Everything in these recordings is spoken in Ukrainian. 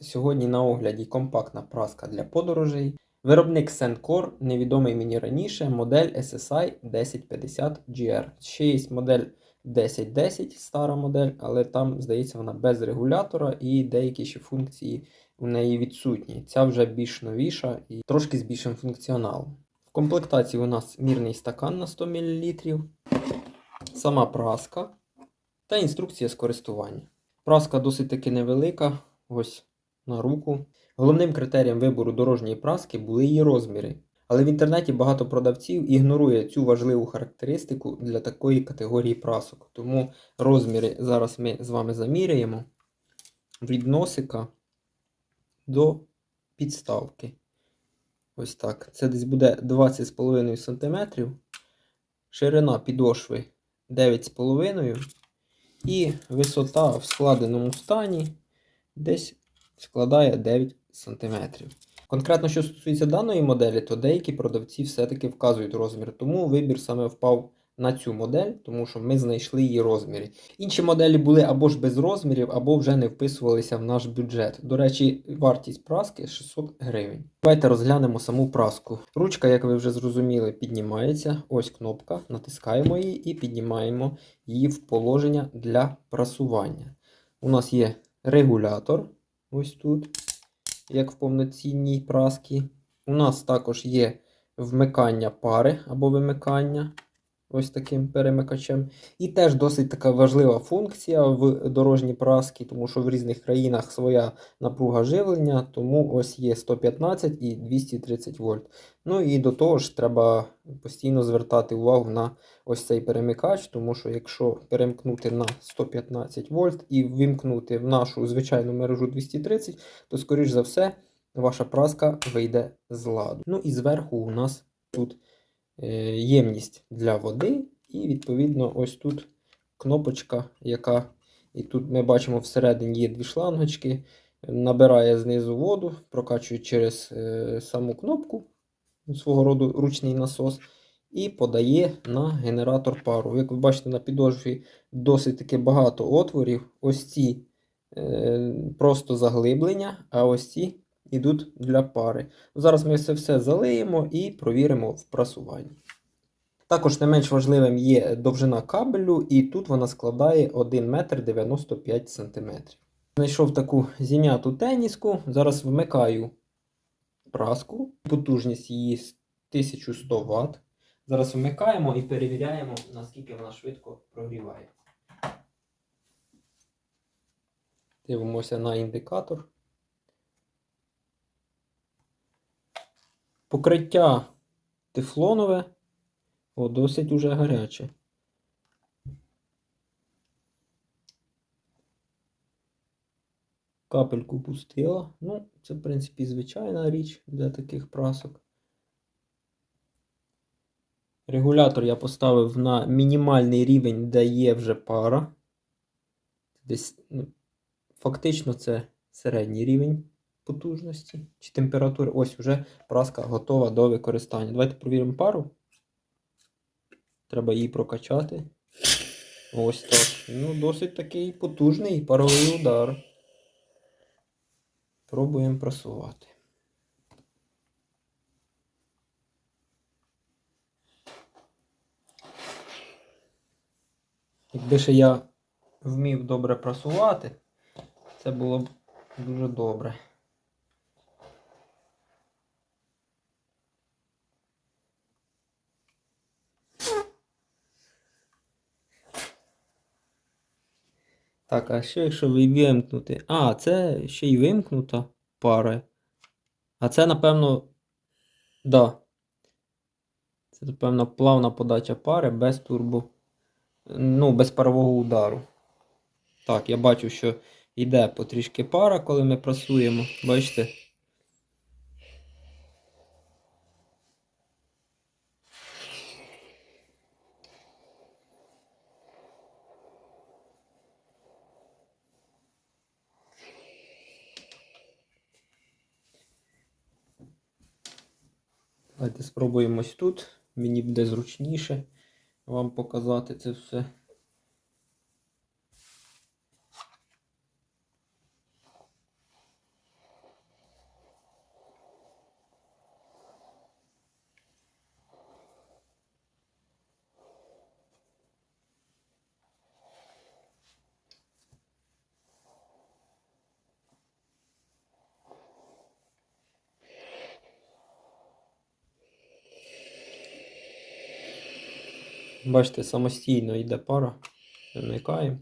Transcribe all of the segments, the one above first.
Сьогодні на огляді компактна праска для подорожей. Виробник Сенкор, невідомий мені раніше, модель SSI 1050 GR. Ще є модель 1010, стара модель, але там, здається, вона без регулятора і деякі ще функції у неї відсутні. Ця вже більш новіша і трошки з більшим функціоналом. В комплектації у нас мірний стакан на 100 мл, сама праска та інструкція з користування. Праска досить таки невелика, ось на руку. Головним критерієм вибору дорожньої праски були її розміри. Але в інтернеті багато продавців ігнорує цю важливу характеристику для такої категорії прасок. Тому розміри зараз ми з вами заміряємо від носика до підставки. Ось так. Це десь буде 20,5 см. Ширина підошви 9,5 і висота в складеному стані десь складає 9 см. Конкретно, що стосується даної моделі, то деякі продавці все-таки вказують розмір, тому вибір саме впав на цю модель, тому що ми знайшли її розміри. Інші моделі були або ж без розмірів, або вже не вписувалися в наш бюджет. До речі, вартість праски 600 гривень. Давайте розглянемо саму праску. Ручка, як ви вже зрозуміли, піднімається. Ось кнопка, натискаємо її і піднімаємо її в положення для прасування. У нас є регулятор. Ось тут, як в повноцінній праскі. У нас також є вмикання пари або вимикання ось таким перемикачем. І теж досить така важлива функція в дорожній праски, тому що в різних країнах своя напруга живлення, тому ось є 115 і 230 вольт. Ну і до того ж, треба постійно звертати увагу на ось цей перемикач, тому що якщо перемкнути на 115 вольт і вимкнути в нашу звичайну мережу 230, то, скоріш за все, ваша праска вийде з ладу. Ну і зверху у нас тут ємність для води, і відповідно ось тут кнопочка, яка і тут ми бачимо всередині є дві шлангочки, набирає знизу воду, прокачує через е, саму кнопку, свого роду ручний насос, і подає на генератор пару. Як ви бачите, на підошві досить таки багато отворів. Ось ці е, просто заглиблення, а ось ці йдуть для пари. Зараз ми це все залиємо і провіримо в прасуванні. Також не менш важливим є довжина кабелю, і тут вона складає 1 метр 95 см. Знайшов таку зім'яту теніску. Зараз вмикаю праску. Потужність її 1100 Вт. Зараз вмикаємо і перевіряємо, наскільки вона швидко прогрівається. Дивимося на індикатор. Покриття тефлонове. О, досить уже гаряче. Капельку пустила. Ну, це, в принципі, звичайна річ для таких прасок. Регулятор я поставив на мінімальний рівень, де є вже пара. Десь, ну, фактично, це середній рівень потужності чи температури. Ось вже праска готова до використання. Давайте провіримо пару. Треба її прокачати. Ось так. Ну, досить такий потужний паровий удар. Пробуємо прасувати. Якби ще я вмів добре прасувати, це було б дуже добре. Так, а що якщо вимкнути? А, це ще й вимкнута пара. А це, напевно, да. Це, напевно, плавна подача пари без турбо. Ну, без парового удару. Так, я бачу, що йде потрішки пара, коли ми прасуємо. Бачите? Давайте спробуємо ось тут. Мені буде зручніше вам показати це все. Бачите, самостійно йде пара. Вимикаємо.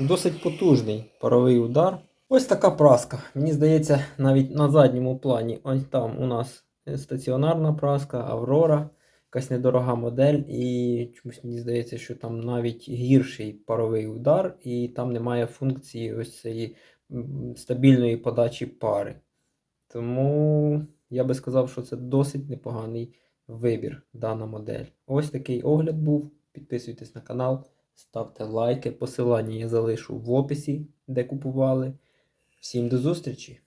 Досить потужний паровий удар. Ось така праска. Мені здається, навіть на задньому плані. Ось там у нас стаціонарна праска, Аврора, якась недорога модель, і чомусь мені здається, що там навіть гірший паровий удар, і там немає функції ось цієї стабільної подачі пари. Тому я би сказав, що це досить непоганий вибір дана модель. Ось такий огляд був. Підписуйтесь на канал, ставте лайки. Посилання я залишу в описі, де купували. Всім до зустрічі!